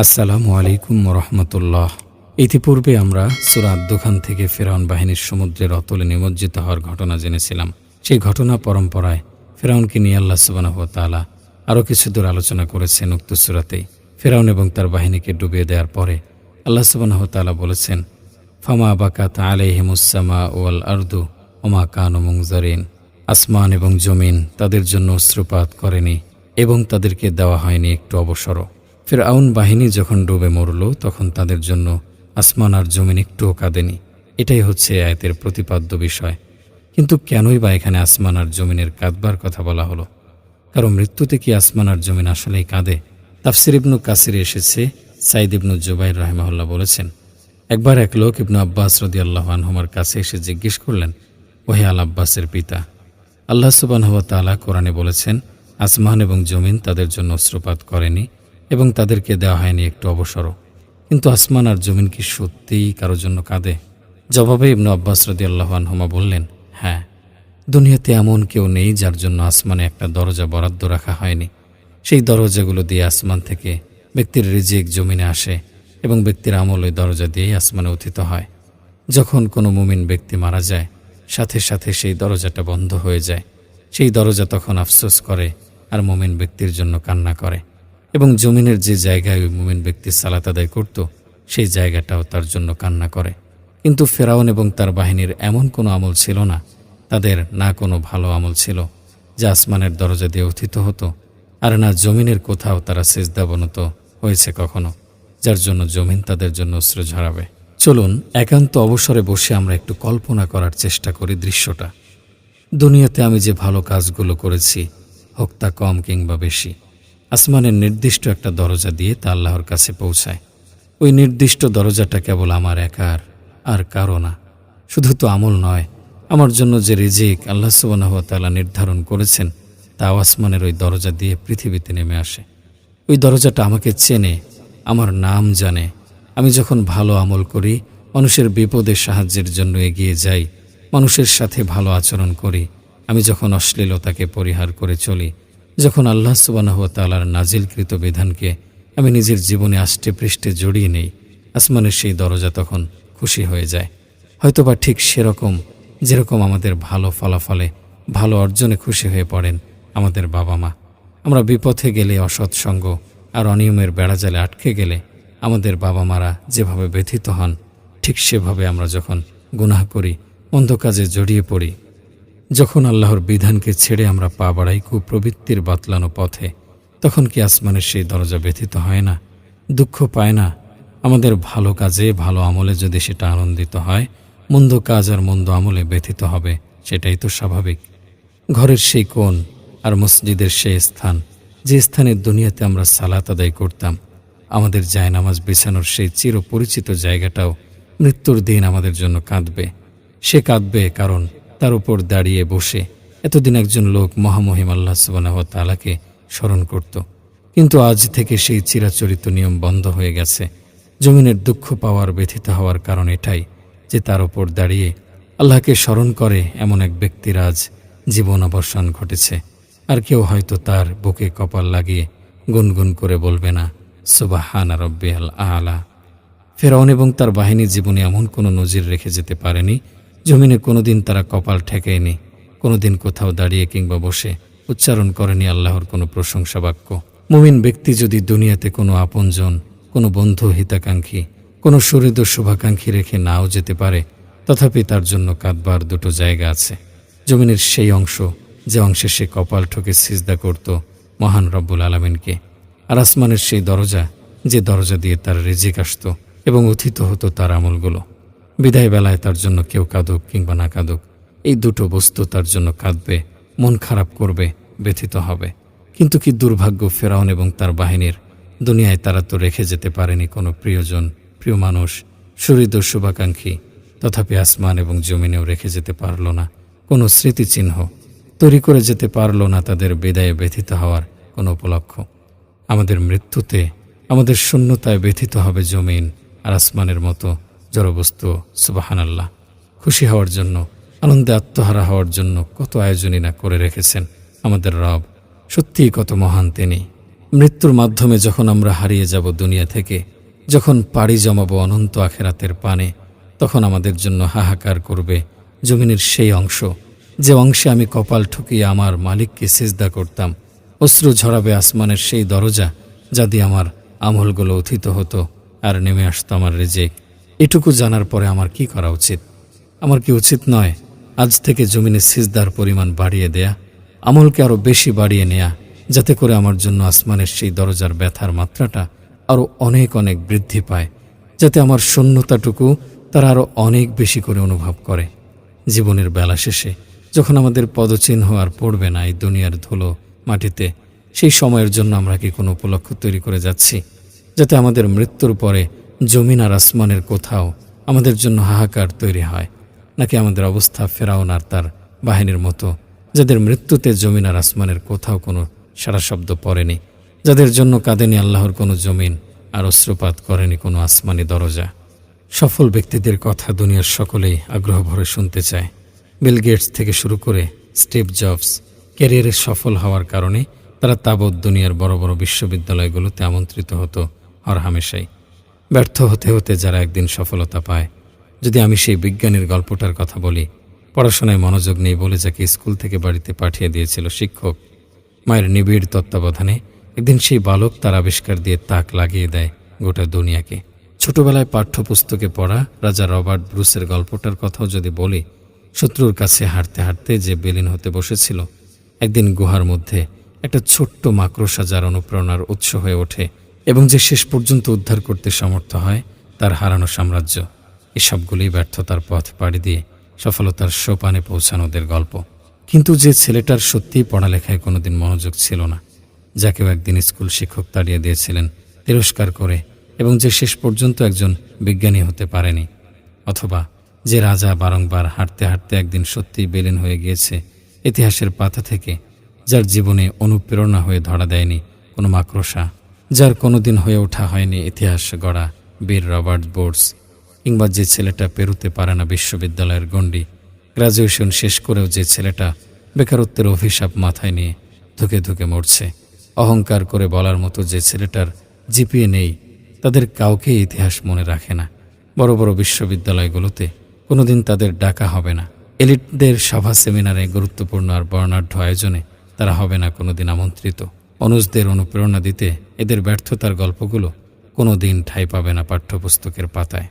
আসসালামু আলাইকুম রহমতুল্লাহ ইতিপূর্বে আমরা সুরাত দোকান থেকে ফেরাউন বাহিনীর সমুদ্রের অতলে নিমজ্জিত হওয়ার ঘটনা জেনেছিলাম। সেই ঘটনা পরম্পরায় ফেরাউনকে নিয়ে আল্লাহ সুবানাহ তালা আরও কিছু দূর আলোচনা করেছেন উক্ত সুরাতেই ফেরাউন এবং তার বাহিনীকে ডুবিয়ে দেওয়ার পরে আল্লাহ সুবানাহ তালা বলেছেন, ফামা বাকাত আলাইহিমুসামা ওয়াল আর্দু ওমা কান মুংজারিন আসমান এবং জমিন তাদের জন্য অশ্রুপাত করেনি এবং তাদেরকে দেওয়া হয়নি একটু অবসরও। ফের আউন বাহিনী যখন ডুবে মরল, তখন তাদের জন্য আসমান আর জমিন একটুও কাঁদেনি। এটাই হচ্ছে আয়াতের প্রতিপাদ্য বিষয়। কিন্তু কেনই বা এখানে আসমান আর জমিনের কাঁদবার কথা বলা হলো? কারণ মৃত্যুতে কি আসমান আর জমিন আসলেই কাঁদে? তাফসির ইবনু কাসিরে এসেছে, সাইদ ইবনু জুবাইর রাহেমাহুল্লাহ বলেছেন, একবার এক লোক ইবনু আব্বাস রদি আল্লাহ আনহুমার কাছে এসে জিজ্ঞেস করলেন, ওহে আল আব্বাসের পিতা, আল্লাহ সুবান হওয়া তালা কোরআনে বলেছেন, আসমান এবং জমিন তাদের জন্য অস্ত্রপাত করেনি? এবং তাদেরকে দেওয়া হয়নি একটু অবসরও। কিন্তু আসমান আর জমিন কি সত্যিই কারোর জন্য কাঁদে? জবাবে ইবনু আব্বাস রদি আল্লাহ আনহুমা বললেন হ্যাঁ দুনিয়াতে এমন কেউ নেই যার জন্য আসমানে একটা দরজা বরাদ্দ রাখা হয়নি। সেই দরজাগুলো দিয়ে আসমান থেকে ব্যক্তির রিজিক জমিনে আসে এবং ব্যক্তির আমল ওই দরজা দিয়েই আসমানে উত্থিত হয়। যখন কোনো মুমিন ব্যক্তি মারা যায়, সাথে সাথে সেই দরজাটা বন্ধ হয়ে যায়। সেই দরজা তখন আফসোস করে আর মুমিন ব্যক্তির জন্য কান্না করে। এবং জমিনের যে জায়গায় ওই মুমিন ব্যক্তি সালাত আদায় করত, সেই জায়গাটাও তার জন্য কান্না করে। কিন্তু ফেরাউন এবং তার বাহিনীর এমন কোনো আমল ছিল না, তাদের না কোনো ভালো আমল ছিল, যা আসমানের দরজা দিয়ে উত্থিত হতো, আর না জমিনের কোথাও তারা সেজদাবনত হয়েছে কখনো, যার জন্য জমিন তাদের জন্য অস্ত্র ঝরাবে চলুন, একান্ত অবসরে বসে আমরা একটু কল্পনা করার চেষ্টা করি দৃশ্যটা। দুনিয়াতে আমি যে ভালো কাজগুলো করেছি, হোক তা কম কিংবা বেশি আসমানের নির্দিষ্ট একটা দরজা দিয়ে তা আল্লাহর কাছে পৌঁছায়। ওই নির্দিষ্ট দরজাটা কেবল আমার একার, আর কারও না। শুধু তো আমল নয়, আমার জন্য যে রিজিক আল্লাহ সুবাহ তালা নির্ধারণ করেছেন, তাও আসমানের ওই দরজা দিয়ে পৃথিবীতে নেমে আসে। ওই দরজাটা আমাকে চেনে, আমার নাম জানে। আমি যখন ভালো আমল করি, মানুষের বিপদের সাহায্যের জন্য এগিয়ে যাই, মানুষের সাথে ভালো আচরণ করি। আমি যখন অশ্লীলতাকে পরিহার করে চলি যখন আল্লাহ সুবাহ তালার নাজিলকৃত বিধানকে আমি নিজের জীবনে আষ্টে পৃষ্ঠে জড়িয়ে নেই, আসমানের সেই দরজা তখন খুশি হয়ে যায়। হয়তোবা ঠিক সেরকম যেরকম আমাদের ভালো ফলাফলে, ভালো অর্জনে খুশি হয়ে পড়েন আমাদের বাবা মা। আমরা বিপথে গেলে অসৎসঙ্গ আর অনিয়মের বেড়াজালে আটকে গেলে আমাদের বাবা মারা যেভাবে ব্যথিত হন, ঠিক সেভাবে আমরা যখন গুনাহ করি মন্দ কাজে জড়িয়ে পড়ি যখন আল্লাহর বিধানকে ছেড়ে আমরা পা বাড়াই কুপ্রবৃত্তির বাতলানো পথে, তখন কি আসমানের সেই দরজা ব্যথিত হয় না? দুঃখ পায় না? আমাদের ভালো কাজে, ভালো আমলে যদি সেটা আনন্দিত হয়, মন্দ কাজ আর মন্দ আমলে ব্যথিত হবে, সেটাই তো স্বাভাবিক। ঘরের সেই কোণ আর মসজিদের সেই স্থান, যে স্থানের দুনিয়াতে আমরা সালাত আদায় করতাম, আমাদের জায়নামাজ বিছানোর সেই চিরপরিচিত জায়গাটাও মৃত্যুর দিন আমাদের জন্য কাঁদবে। সে কাঁদবে কারণ তার উপর দাঁড়িয়ে বসে। এতদিন একজন লোক মহামহিম আল্লাহ সুবাহ তালাকে স্মরণ করত। কিন্তু আজ থেকে সেই চিরাচরিত নিয়ম বন্ধ হয়ে গেছে। জমিনের দুঃখ পাওয়ার ব্যথিত হওয়ার কারণ এটাই যে তার উপর দাঁড়িয়ে আল্লাহকে স্মরণ করে এমন এক ব্যক্তির আজ জীবন অবসান ঘটেছে। আর কেউ হয়তো তার বুকে কপাল লাগিয়ে গুনগুন করে বলবে না, সুবাহানা রব্বি আল আলা। ফেরাউন এবং তার বাহিনী জীবনে এমন কোনো নজির রেখে যেতে পারেনি জমিনে কোনোদিন তারা কপাল ঠেকেনি কোনোদিন কোথাও দাঁড়িয়ে কিংবা বসে। উচ্চারণ করেনি আল্লাহর কোনো প্রশংসা বাক্য। মুমিন ব্যক্তি যদি দুনিয়াতে কোনো আপনজন, কোনো বন্ধু হিতাকাঙ্ক্ষী, কোনো সুহৃদ শুভাকাঙ্ক্ষী রেখে নাও যেতে পারে, তথাপি তার জন্য কাঁদবার দুটো জায়গা আছে। জমিনের সেই অংশ, যে অংশে সে কপাল ঠকে সিজদা করত মহান রব্বুল আলমিনকে। আর আসমানের সেই দরজা, যে দরজা দিয়ে তার রেজিক আসত এবং উথিত হতো তার আমলগুলো। বিদায় বেলায় তার জন্য কেউ কাঁদুক কিংবা না কাঁদুক, এই দুটো বস্তু তার জন্য কাঁদবে, মন খারাপ করবে, ব্যথিত হবে। কিন্তু কি দুর্ভাগ্য ফেরাউন এবং তার বাহিনীর। দুনিয়ায় তারা তো রেখে যেতে পারেনি কোনো প্রিয়জন, প্রিয় মানুষ সুহৃদ শুভাকাঙ্ক্ষী। তথাপি আসমান এবং জমিনেও রেখে যেতে পারল না, কোনো স্মৃতিচিহ্ন। তৈরি করে যেতে পারল না তাদের বিদায়ে ব্যথিত হওয়ার কোনো উপলক্ষ। আমাদের মৃত্যুতে, আমাদের শূন্যতায় ব্যথিত হবে জমিন আর আসমানের মতো জড়বস্তু সুবাহান আল্লাহ খুশি হওয়ার জন্য, আনন্দে আত্মহারা হওয়ার জন্য কত আয়োজনই না করে রেখেছেন আমাদের রব। সত্যিই কত মহান তিনি। মৃত্যুর মাধ্যমে যখন আমরা হারিয়ে যাব দুনিয়া থেকে, যখন পাড়ি জমাবো অনন্ত আখেরাতের পানে, তখন আমাদের জন্য হাহাকার করবে জমিনের সেই অংশ। যে অংশে আমি কপাল ঠুকিয়ে আমার মালিককে সিজদা করতাম, অশ্রু ঝরাবে আসমানের সেই দরজা যা দিয়ে আমার আমলগুলো উথিত হতো আর নেমে আসতো আমার রেজেক। এটুকু জানার পরে আমার কি করা উচিত? আমার কি উচিত নয় আজ থেকে জমিনে সিজদার পরিমাণ বাড়িয়ে দেয়া, আমলকে আরও বেশি বাড়িয়ে নেয়া, যাতে করে আমার জন্য আসমানের সেই দরজার ব্যথার মাত্রাটা আরও অনেক অনেক বৃদ্ধি পায়, যাতে আমার শূন্যতাটুকু তারা আরও অনেক বেশি করে অনুভব করে। জীবনের বেলা শেষে যখন আমাদের পদচিহ্ন আর পড়বে না এই দুনিয়ার ধুলো মাটিতে, সেই সময়ের জন্য আমরা কি কোনো উপলক্ষ তৈরি করে যাচ্ছি, যাতে আমাদের মৃত্যুর পরে জমিন আর আসমানের কোথাও আমাদের জন্য হাহাকার তৈরি হয়, নাকি আমাদের অবস্থা ফেরাউন আর তার বাহিনীর মতো, যাদের মৃত্যুতে জমিন আর আসমানের কোথাও কোনো সারা শব্দ পড়েনি, যাদের জন্য কাঁদেনি আল্লাহর কোনো জমিন আর অস্ত্রপাত করেনি কোনো আসমানি দরজা। সফল ব্যক্তিদের কথা দুনিয়ার সকলেই আগ্রহ ভরে শুনতে চায়। বিল গেটস থেকে শুরু করে স্টিভ জবস ক্যারিয়ারে সফল হওয়ার কারণে তারা তাবৎ দুনিয়ার বড় বড় বিশ্ববিদ্যালয়গুলোতে আমন্ত্রিত হতো হর হামেশাই ব্যর্থ হতে হতে যারা একদিন সফলতা পায়, যদি আমি সেই বিজ্ঞানীর গল্পটার কথা বলি, পড়াশোনায় মনোযোগ নেই বলে যাকে স্কুল থেকে বাড়িতে পাঠিয়ে দিয়েছিল শিক্ষক, মায়ের নিবিড় তত্ত্বাবধানে একদিন সেই বালক তার আবিষ্কার দিয়ে তাক লাগিয়ে দেয় গোটা দুনিয়াকে। ছোটবেলায় পাঠ্যপুস্তকে পড়া রাজা রবার্ট ব্রুসের গল্পটার কথাও যদি বলি, শত্রুর কাছে হাঁটতে হাঁটতে যে বেলিন হতে বসেছিল, একদিন গুহার মধ্যে একটা ছোট্ট মাকড়সা যার অনুপ্রেরণার উৎস হয়ে ওঠে এবং যে শেষ পর্যন্ত উদ্ধার করতে সমর্থ হয়, তার হারানো সাম্রাজ্য। এসবগুলোই ব্যর্থতার পথ পাড়ি দিয়ে সফলতার সোপানে পৌঁছানোদের গল্প। কিন্তু যে ছেলেটার সত্যিই পড়ালেখায় কোনোদিন মনোযোগ ছিল না, যাকেও একদিন স্কুল শিক্ষক তাড়িয়ে দিয়েছিলেন তিরস্কার করে, এবং যে শেষ পর্যন্ত একজন বিজ্ঞানী হতে পারেনি, অথবা যে রাজা বারংবার হাঁটতে হাঁটতে একদিন সত্যিই বেলেন হয়ে গিয়েছে, ইতিহাসের পাতা থেকে, যার জীবনে অনুপ্রেরণা হয়ে ধরা দেয়নি কোনো মাকড়সা। যার কোনোদিন হয়ে ওঠা হয়নি ইতিহাস গড়া বীর রবার্ট বোর্ডস কিংবা যে ছেলেটা পেরুতে পারে না বিশ্ববিদ্যালয়ের গণ্ডি, গ্রাজুয়েশন শেষ করেও যে ছেলেটা বেকারত্বের অভিশাপ মাথায় নিয়ে ধুকে ধুকে মরছে। অহংকার করে বলার মতো যে ছেলেটার জিপিএ নেই, তাদের কাউকে ইতিহাস মনে রাখে না। বড় বড় বিশ্ববিদ্যালয়গুলোতে কোনোদিন তাদের ডাকা হবে না। এলিটদের সভা সেমিনারে গুরুত্বপূর্ণ আর বর্ণাঢ্য আয়োজনে তারা হবে না কোনোদিন আমন্ত্রিত। অনুজদের অনুপ্রেরণা দিতে এদের ব্যর্থতার গল্পগুলো কোনো দিন ঠাঁই পাবে না পাঠ্যপুস্তকের পাতায়।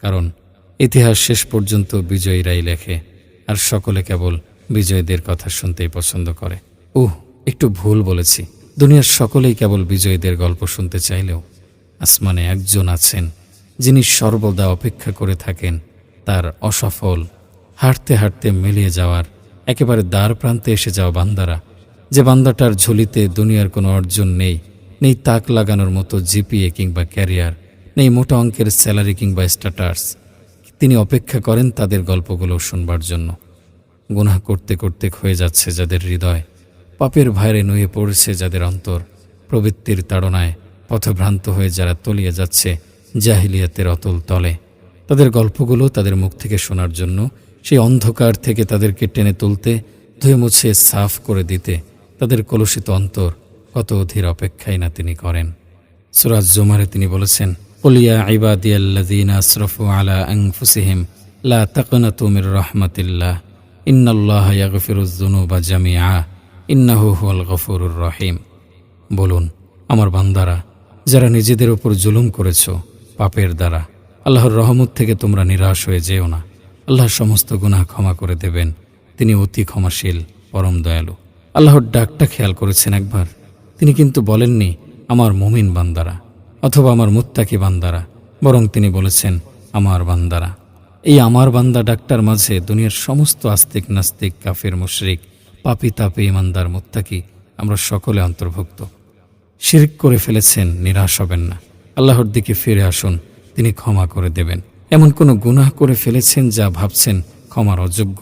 কারণ ইতিহাস শেষ পর্যন্ত বিজয়ীরাই লেখে, আর সকলে কেবল বিজয়ীদের কথা শুনতেই পছন্দ করে। উহ, একটু ভুল বলেছি। দুনিয়ার সকলেই কেবল বিজয়ীদের গল্প শুনতে চাইলেও আসমানে একজন আছেন যিনি সর্বদা অপেক্ষা করে থাকেন তার অসফল, হাঁটতে হাঁটতে মিলিয়ে যাওয়ার, একেবারে দ্বার প্রান্তে এসে যাওয়া বান্দারা যে বান্দাটার ঝুলিতে দুনিয়ার কোনো অর্জন নেই নেই তাক লাগানোর মতো জিপিএ কিংবা ক্যারিয়ার, নেই মোটা অঙ্কের স্যালারি কিংবা স্ট্যাটাস। তিনি অপেক্ষা করেন তাদের গল্পগুলো শুনবার জন্য। গুনাহ করতে করতে ক্ষয়ে যাচ্ছে যাদের হৃদয়, পাপের ভাইরে নুয়ে পড়ছে যাদের অন্তর, প্রবৃত্তির তাড়নায় পথভ্রান্ত হয়ে যারা তলিয়ে যাচ্ছে জাহিলিয়াতের অতল তলে। তাদের গল্পগুলো তাদের মুখ থেকে শোনার জন্য, সেই অন্ধকার থেকে তাদেরকে টেনে তুলতে, ধুয়ে মুছে সাফ করে দিতে তাদের কলুষিত অন্তর কত অধীর অপেক্ষাই না তিনি করেন। সুরাজ জুমারে তিনি বলেছেন কলিয়া ইবাদিয়াল্লাদিন আসরফু আলা আংফুসিহিম লা তাকনাতু মির রাহমাতিল্লাহ, ইন্নাল্লাহ ইয়াগফিরুজ যুনুবা জামিআ, ইন্নাহু হুয়াল গফুরুর রহিম। বলুন, আমার বান্দারা, যারা নিজেদের উপর জুলুম করেছ, পাপের দ্বারা, আল্লাহর রহমত থেকে তোমরা নিরাশ হয়ে যেও না। আল্লাহ সমস্ত গুনাহ ক্ষমা করে দেবেন। তিনি অতি ক্ষমাশীল, পরম দয়ালু। আল্লাহর ডাকটা খেয়াল করেছেন একবার। তিনি কিন্তু বলেননি, আমার মুমিন বান্দারা অথবা আমার মুত্তাকি বান্দারা বরং তিনি বলেছেন, আমার বান্দারা এই আমার বান্দা ডাক্তার মাঝে দুনিয়ার সমস্ত আস্তিক নাস্তিক, কাফের, মুশরিক, পাপি তাপি, ইমানদার, মুত্তাকি, আমরা সকলে অন্তর্ভুক্ত। শিরিক করে ফেলেছেন, নিরাশ হবেন না। আল্লাহর দিকে ফিরে আসুন, তিনি ক্ষমা করে দেবেন। এমন কোনো গুনাহ করে ফেলেছেন যা ভাবছেন ক্ষমার অযোগ্য।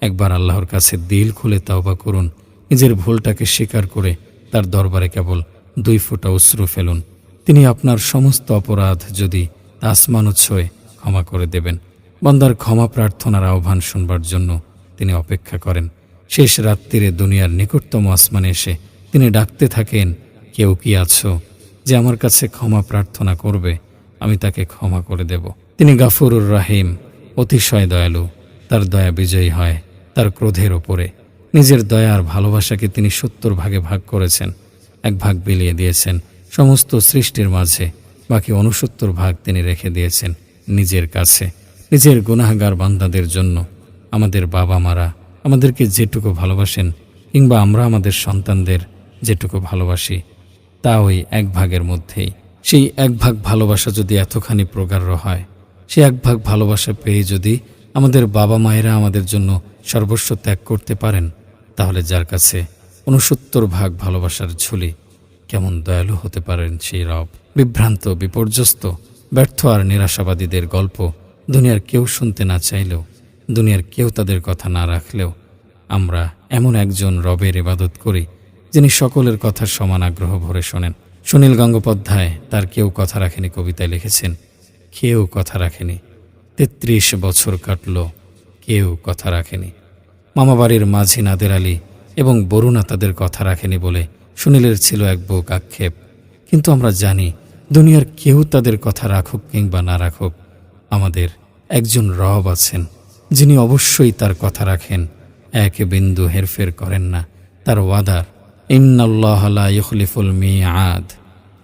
একবার আল্লাহর কাছে দিল খুলে তাওবা করুন নিজের ভুলটাকে স্বীকার করে তার দরবারে কেবল দুই ফোঁটা অশ্রু ফেলুন। তিনি আপনার সমস্ত অপরাধ যদি তা আসমান ছয়ে ক্ষমা করে দেবেন। বান্দার ক্ষমা প্রার্থনার আহ্বান শুনবার জন্য তিনি অপেক্ষা করেন। শেষ রাত্রিরে দুনিয়ার নিকটতম আসমানে এসে তিনি ডাকতে থাকেন, কেউ কি আছো যে আমার কাছে ক্ষমা প্রার্থনা করবে? আমি তাকে ক্ষমা করে দেব। তিনি গাফুরুর রাহিম, অতিশয় দয়ালু। তার দয়া বিজয়ী হয়, তার ক্রোধের ওপরে। নিজের দয়া আর ভালোবাসাকে তিনি সত্তর ভাগে ভাগ করেছেন, এক ভাগ বিলিয়ে দিয়েছেন, সমস্ত সৃষ্টির মাঝে, বাকি অনুসত্তর ভাগ তিনি রেখে দিয়েছেন নিজের কাছে। নিজের গুনাহগার বান্দাদের জন্য আমাদের বাবা মারা আমাদেরকে যেটুকু ভালোবাসেন, কিংবা আমরা আমাদের সন্তানদের যেটুকু ভালোবাসি, তা ওই এক ভাগের মধ্যেই। সেই এক ভাগ ভালোবাসা যদি এতখানি প্রগাঢ় হয় সে এক ভাগ ভালোবাসা পেয়ে যদি আমাদের বাবা মায়েরা আমাদের জন্য সর্বস্ব ত্যাগ করতে পারেন তাহলে যার কাছে উনসত্তর ভাগ ভালোবাসার ঝুলি কেমন দয়ালু হতে পারেন সেই রব? বিভ্রান্ত, বিপর্যস্ত, ব্যর্থ আর নিরাশাবাদীদের গল্প দুনিয়ার কেউ শুনতে না চাইলেও, দুনিয়ার কেউ তাদের কথা না রাখলেও আমরা এমন একজন রবের ইবাদত করি যিনি সকলের কথার সমান আগ্রহ ভরে শোনেন। সুনীল গঙ্গোপাধ্যায় তার কেউ কথা রাখেনি কবিতায় লিখেছেন, কেউ কথা রাখেনি। তেত্রিশ বছর কাটল, কেউ কথা রাখেনি। মামাবাড়ির মাঝি নাদের আলী এবং বরুণা তাদের কথা রাখেনি বলে সুনীলের ছিল এক বুক আক্ষেপ। কিন্তু আমরা জানি, দুনিয়ার কেউ তাদের কথা রাখুক কিংবা না রাখুক, আমাদের একজন রব আছেন, যিনি অবশ্যই তার কথা রাখেন। এক বিন্দু হেরফের করেন না, তার ওয়াদার ইন্নাল্লাহ ইখলিফুল মিআদ।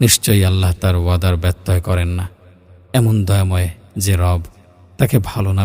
নিশ্চয়ই আল্লাহ তার ওয়াদার ব্যত্যয় করেন না। এমন দয়াময় যে রব তাকে ভালো না